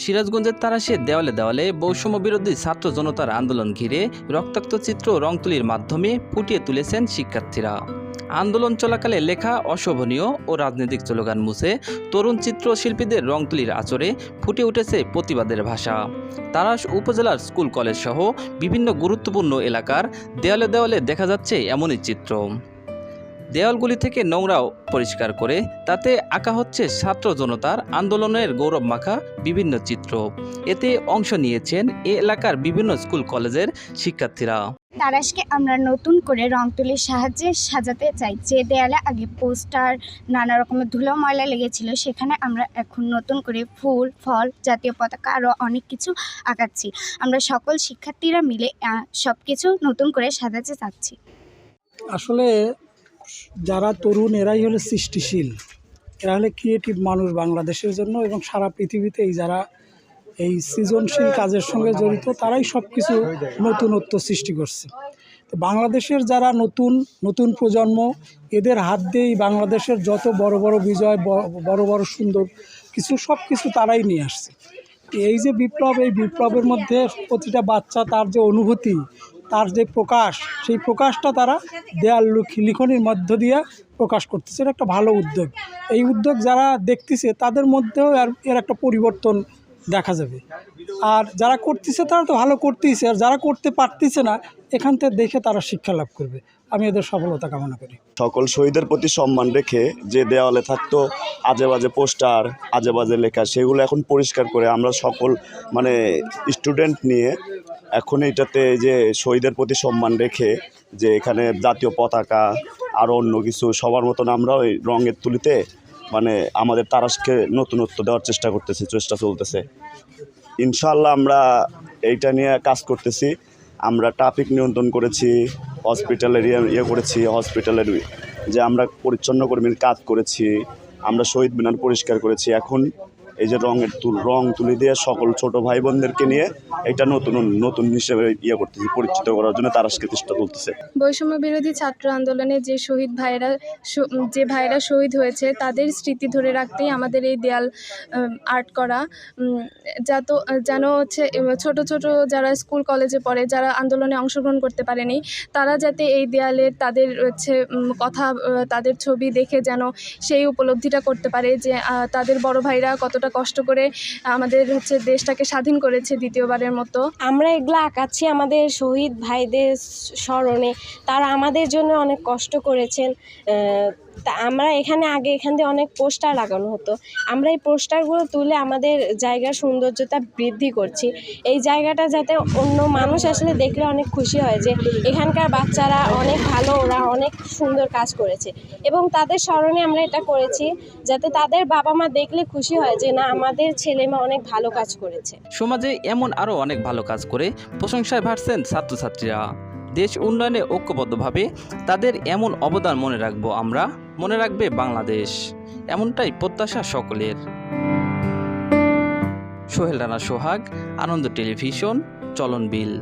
সিরাজগঞ্জের তারাশে দেওয়ালে দেওয়ালে বৈষম্য বিরোধী ছাত্র জনতার আন্দোলন ঘিরে রক্তাক্ত চিত্র রং তুলির মাধ্যমে ফুটিয়ে তুলেছেন শিক্ষার্থীরা। আন্দোলন চলাকালে লেখা অশোভনীয় ও রাজনৈতিক স্লোগান মুছে তরুণ চিত্রশিল্পীদের রং তুলির আচরে ফুটে উঠেছে প্রতিবাদের ভাষা। তারাশ উপজেলার স্কুল কলেজ সহ বিভিন্ন গুরুত্বপূর্ণ এলাকার দেওয়ালে দেওয়ালে দেখা যাচ্ছে এমনই চিত্র। দেওয়ালগুলি থেকে নোংরাও পরিষ্কার করে তাতে আঁকা হচ্ছে ছাত্র জনতার আন্দোলনের গৌরব মাখা বিভিন্ন চিত্র। এতে অংশ নিয়েছেন এ এলাকার বিভিন্ন স্কুল কলেজের শিক্ষার্থীরা। তারাশকে আমরা নতুন করে রং তুলির সাহায্যে সাজাতে চাই। যে দেয়ালে আগে পোস্টার নানা রকমের ধুলো ময়লা লেগেছিল সেখানে আমরা এখন নতুন করে ফুল ফল জাতীয় পতাকা আরও অনেক কিছু আঁকাচ্ছি। আমরা সকল শিক্ষার্থীরা মিলে সব কিছু নতুন করে সাজাতে চাচ্ছি। আসলে যারা তরুণ, এরাই হলো সৃষ্টিশীল। এরা হলে ক্রিয়েটিভ মানুষ বাংলাদেশের জন্য এবং সারা পৃথিবীতে এই যারা এই সৃজনশীল কাজের সঙ্গে জড়িত, তারাই সব কিছু নতুনত্ব সৃষ্টি করছে। তো বাংলাদেশের যারা নতুন নতুন প্রজন্ম, এদের হাত দিয়েই বাংলাদেশের যত বড় বড় বিজয় বড় বড় সুন্দর কিছু সব কিছু তারাই নিয়ে আসছে। এই যে বিপ্লব, এই বিপ্লবের মধ্যে প্রতিটা বাচ্চা তার যে অনুভূতি তার যে প্রকাশ, সেই প্রকাশটা তারা দেয়াল লিখ- লিখনির মধ্য দিয়ে প্রকাশ করতেছে। এটা একটা ভালো উদ্যোগ। এই উদ্যোগ যারা দেখতেছে, তাদের মধ্যেও এর একটা পরিবর্তন দেখা যাবে। আর যারা করতেছে, তারা তো ভালো করতেইছে। আর যারা করতে পারতেছে না, এখান থেকে দেখে তারা শিক্ষা লাভ করবে। আমি এদের সফলতা কামনা করি। সকল শহীদের প্রতি সম্মান রেখে যে দেওয়ালে থাকতো আজে বাজে পোস্টার, আজে বাজে লেখা, সেগুলো এখন পরিষ্কার করে আমরা সকল মানে স্টুডেন্ট নিয়ে এখন এটাতে যে শহীদের প্রতি সম্মান রেখে যে এখানে জাতীয় পতাকা আরও অন্য কিছু, সবার মতন আমরা ওই রঙের তুলিতে মানে আমাদের তারাসকে নতুনত্ব দেওয়ার চেষ্টা করতেছি, চেষ্টা চলতেছে। ইনশাল্লাহ আমরা এইটা নিয়ে কাজ করতেছি। আমরা ট্রাফিক নিয়ন্ত্রণ করেছি, হসপিটালের ইয়ে ইয়ে করেছি, হসপিটালের যে আমরা পরিচ্ছন্ন কর্মীর কাজ করেছি, আমরা শহীদ মিনার পরিষ্কার করেছি। এখন এই যে রঙের তুল রং তুলি দিয়ে সকল ছোট ভাই বোনদেরকে নিয়ে এটা নতুন নতুন হিসেবে ইয়ে করতেছি, পরিচিত করার জন্য তারাশকে চেষ্টা তুলতেছে। বৈষম্য বিরোধী ছাত্র আন্দোলনে যে শহীদ ভাইরা যে ভাইরা শহীদ হয়েছে, তাদের স্মৃতি ধরে রাখতেই আমাদের এই দেয়াল আর্ট করা যাত, যেন হচ্ছে ছোট ছোট যারা স্কুল, কলেজে পড়ে, যারা আন্দোলনে অংশগ্রহণ করতে পারেনি, তারা যাতে এই দেয়ালের তাদের হচ্ছে কথা তাদের ছবি দেখে যেন সেই উপলব্ধিটা করতে পারে যে তাদের বড় ভাইরা কতটা কষ্ট করে আমাদের হচ্ছে দেশটাকে স্বাধীন করেছে দ্বিতীয়বারের মতো। আমরা এগুলো আঁকাচ্ছি আমাদের শহীদ ভাইদের স্মরণে। তারা আমাদের জন্য অনেক কষ্ট করেছেন। তা আমরা এখানে আগে এখান দিয়ে অনেক পোস্টার লাগানো হতো। আমরা এই পোস্টারগুলো তুলে আমাদের জায়গার সৌন্দর্যতা বৃদ্ধি করছি। এই জায়গাটা যাতে অন্য মানুষ আসলে দেখলে অনেক খুশি হয় যে এখানকার বাচ্চারা অনেক ভালো, ওরা অনেক সুন্দর কাজ করেছে। এবং তাদের স্মরণে আমরা এটা করেছি যাতে তাদের বাবা মা দেখলে খুশি হয় যে, না, আমাদের ছেলে মেয়ে অনেক ভালো কাজ করেছে। সমাজে এমন আরও অনেক ভালো কাজ করে প্রশংসায় ভাসছেন ছাত্রছাত্রীরা। দেশ উন্নয়নে ঐক্যবদ্ধভাবে তাদের এমন অবদান মনে রাখব আমরা, মনে রাখবে বাংলাদেশ। এমনটাই প্রত্যাশা সকলের। সোহেল রানা সোহাগ, আনন্দ টেলিভিশন, চলন বিল।